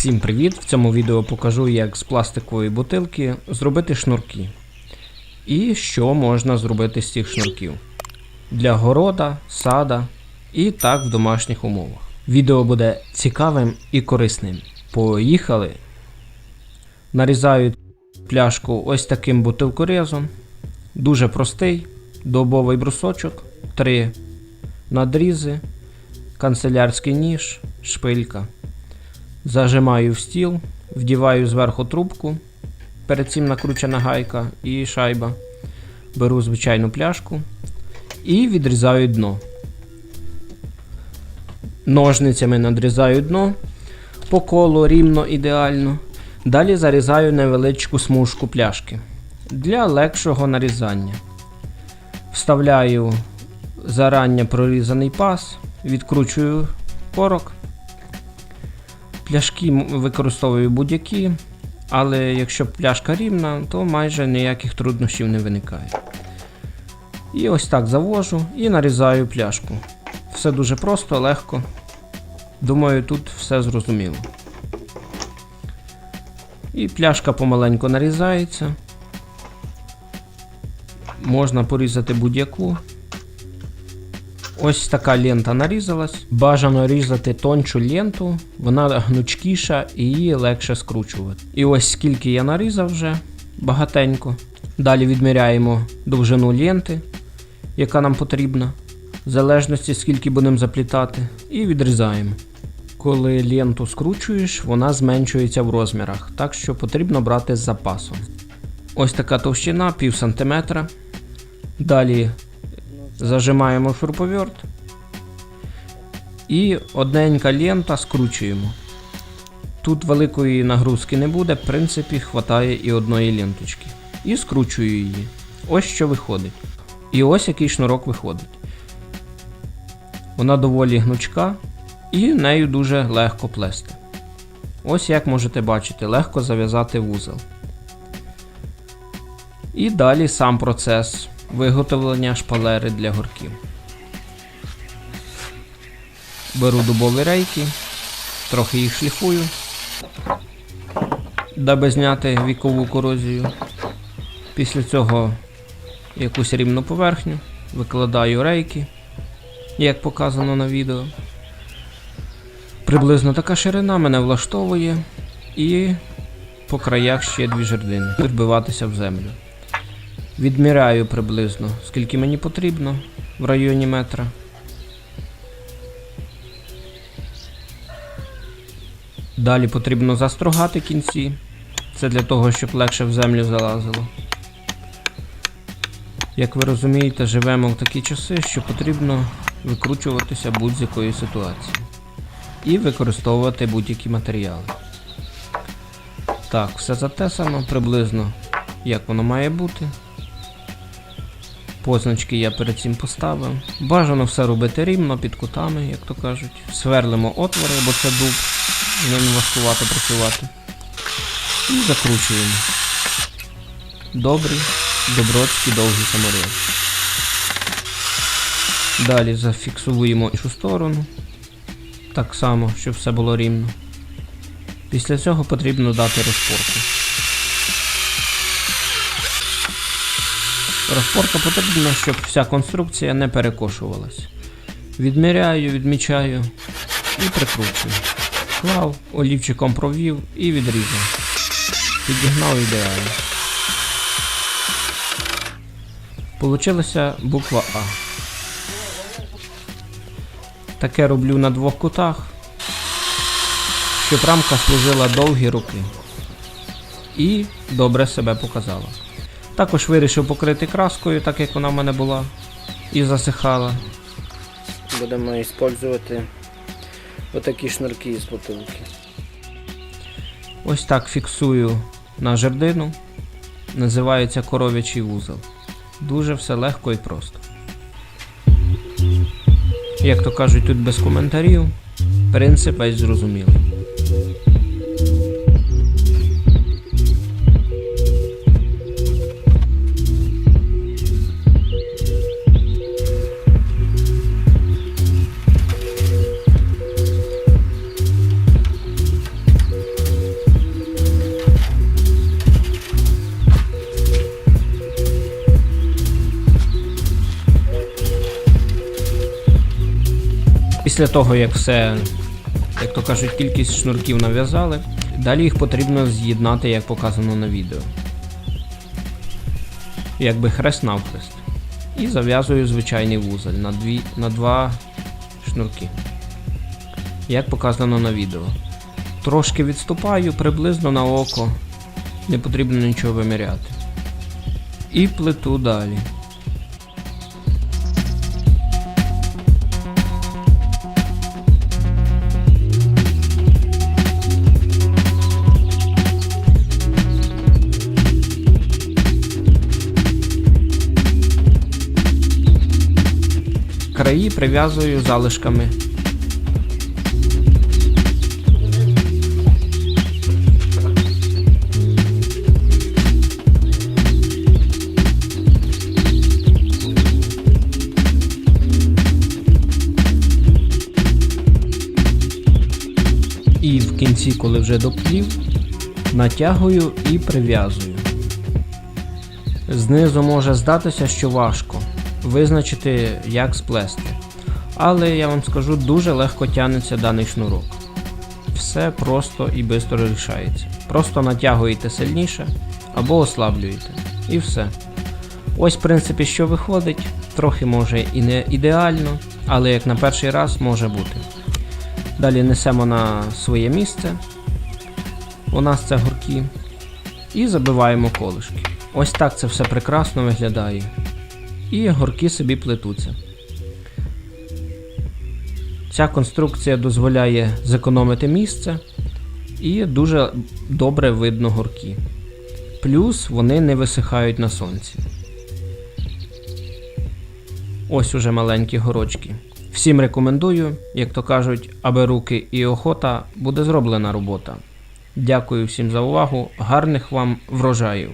Всім привіт! В цьому відео покажу, як з пластикової бутилки зробити шнурки. І що можна зробити з цих шнурків для города, сада і так в домашніх умовах. Відео буде цікавим і корисним. Поїхали! Нарізаю пляшку ось таким бутилкорезом. Дуже простий, добовий брусочок, три надрізи, канцелярський ніж, шпилька. Зажимаю в стіл, вдіваю зверху трубку, перед цим накручена гайка і шайба. Беру звичайну пляшку і відрізаю дно. Ножницями надрізаю дно по колу рівно ідеально. Далі зарізаю невеличку смужку пляшки для легшого нарізання. Вставляю зарання прорізаний паз, відкручую корок. Пляшки використовую будь-які, але якщо пляшка рівна, то майже ніяких труднощів не виникає. І ось так завожу і нарізаю пляшку. Все дуже просто, легко. Думаю, тут все зрозуміло. І пляшка помаленьку нарізається. Можна порізати будь-яку. Ось така лента нарізалась. Бажано різати тончу ленту, вона гнучкіша і її легше скручувати. І ось скільки я нарізав вже багатенько. Далі відміряємо довжину ленти, яка нам потрібна, в залежності скільки будемо заплітати, і відрізаємо. Коли ленту скручуєш, вона зменшується в розмірах, так що потрібно брати з запасом. Ось така товщина, пів сантиметра. Далі зажимаємо шуруповерт і одненька лента скручуємо. Тут великої нагрузки не буде, в принципі, хватає і одної ленточки. І скручую її. Ось що виходить. І ось який шнурок виходить. Вона доволі гнучка і нею дуже легко плести. Ось як можете бачити, легко зав'язати вузол. І далі сам процес виготовлення шпалери для горків. Беру дубові рейки, трохи їх шліфую, даби зняти вікову корозію. Після цього якусь рівну поверхню, викладаю рейки, як показано на відео. Приблизно така ширина мене влаштовує і по краях ще дві жердини. Вбиватися в землю. Відміряю приблизно, скільки мені потрібно в районі метра. Далі потрібно застрогати кінці. Це для того, щоб легше в землю залазило. Як ви розумієте, живемо в такі часи, що потрібно викручуватися будь-з якої ситуації. І використовувати будь-які матеріали. Так, все затесано приблизно як воно має бути. Позначки я перед цим поставив. Бажано все робити рівно, під кутами, як то кажуть. Сверлимо отвори, бо це дуб, ним важкувато працювати. І закручуємо. Добрий, добротський довгий саморез. Далі зафіксуємо іншу сторону. Так само, щоб все було рівно. Після цього потрібно дати розпорку. Розпорка потрібна, щоб вся конструкція не перекошувалась. Відміряю, відмічаю і прикручую. Клав, олівчиком провів і відрізав. Підігнав ідеально. Получилася буква А. Таке роблю на двох кутах, щоб рамка служила довгі роки. І добре себе показала. Також вирішив покрити краскою, так як вона в мене була, і засихала. Будемо використовувати отакі шнурки з бутилки. Ось так фіксую на жердину. Називається коров'ячий вузол. Дуже все легко і просто. Як то кажуть, тут без коментарів. Принцип весь зрозумілий. Після того, як все, як то кажуть, кількість шнурків нав'язали, далі їх потрібно з'єднати, як показано на відео. Якби хрест навхрест. І зав'язую звичайний вузол на, дві, на два шнурки. Як показано на відео. Трошки відступаю приблизно на око. Не потрібно нічого виміряти. І плету далі. Краї прив'язую залишками. І в кінці, коли вже доплів, натягую і прив'язую. Знизу може здатися, що важко визначити, як сплести. Але я вам скажу, дуже легко тягнеться даний шнурок. Все просто і швидко рішається. Просто натягуєте сильніше або ослаблюєте. І все. Ось, в принципі, що виходить. Трохи може і не ідеально, але як на перший раз може бути. Далі несемо на своє місце. У нас це гурки. І забиваємо колишки. Ось так це все прекрасно виглядає. І горки собі плетуться. Ця конструкція дозволяє зекономити місце і дуже добре видно горки. Плюс вони не висихають на сонці. Ось уже маленькі горочки. Всім рекомендую, як то кажуть, аби руки і охота буде зроблена робота. Дякую всім за увагу, гарних вам врожаїв!